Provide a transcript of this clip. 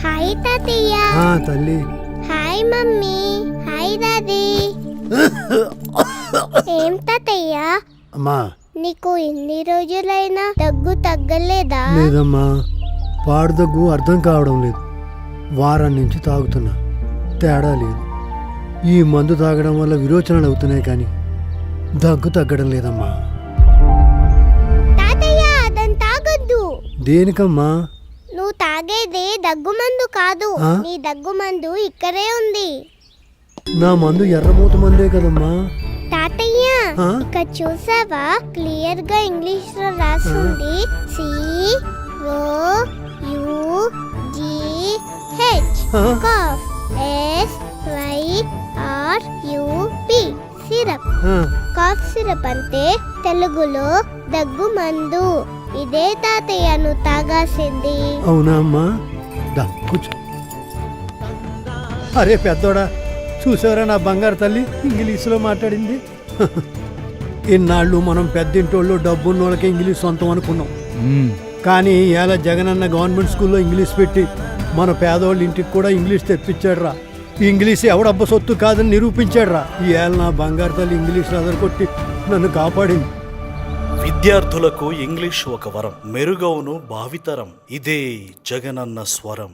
Hi తాతయ్య ఆ తల్లి హాయ్ మమ్మీ హాయ్ దాదీ ఏం తాతయ్య అమ్మా నీకు ఎన్ని రోజులైనా దగ్గు తగ్గలేదా లేదమ్మా పాడు దగ్గు అర్థం కావడం లేదు వారం నుంచి తాగుతున్నా తేడా లేదు ఈ మందు తాగడం వల్ల విరోచనాలు అవుతున్నాయి కానీ దగ్గు తగ్గడం లేదమ్మా తాతయ్య అదని తాగొద్దు దేనికమ్మా తాగేది దగ్గు మందు కాదు? నీ దగ్గు మందు ఇక్కడే ఉంది. నా మందు ఎర్రమూత మందే కదమ్మా. తాతయ్య? ఇక్కడ చూసావా? క్లియర్గా ఇంగ్లీష్లో రాసింది. C O U G H? Cough S Y R U P. Syrup. Cough syrup అంటే తెలుగులో దగ్గు మందు ఇదే తాతయ్య నువ్వు తాగాల్సింది అవునా అమ్మా? దా కూర్చో. అరే పెద్దోడా చూసారా నా బంగారు తల్లి? ఇంగ్లీష్లో మాట్లాడింది. ఇన్నాళ్ళు మనం పెద్దింటోళ్ళు డబ్బున్న వాళ్ళకి ఇంగ్లీష్ సొంతం అనుకున్నాం. కానీ ఇవాళ జగనన్న గవర్నమెంట్ స్కూల్లో ఇంగ్లీష్ పెట్టి మన పేదోళ్ళ ఇంటికి కూడా ఇంగ్లీష్ తెప్పించాడు రా ఇంగ్లీష్ ఎవడబ్బ సొత్తు కాదని నిరూపించాడు రా ఇవాళ నా బంగారు తల్లి ఇంగ్లీష్ కొట్టి నన్ను కాపాడింది. విద్యార్థులకు ఇంగ్లీష్ ఒక వరం మెరుగవును భావితరం. ఇదే జగనన్న స్వరం.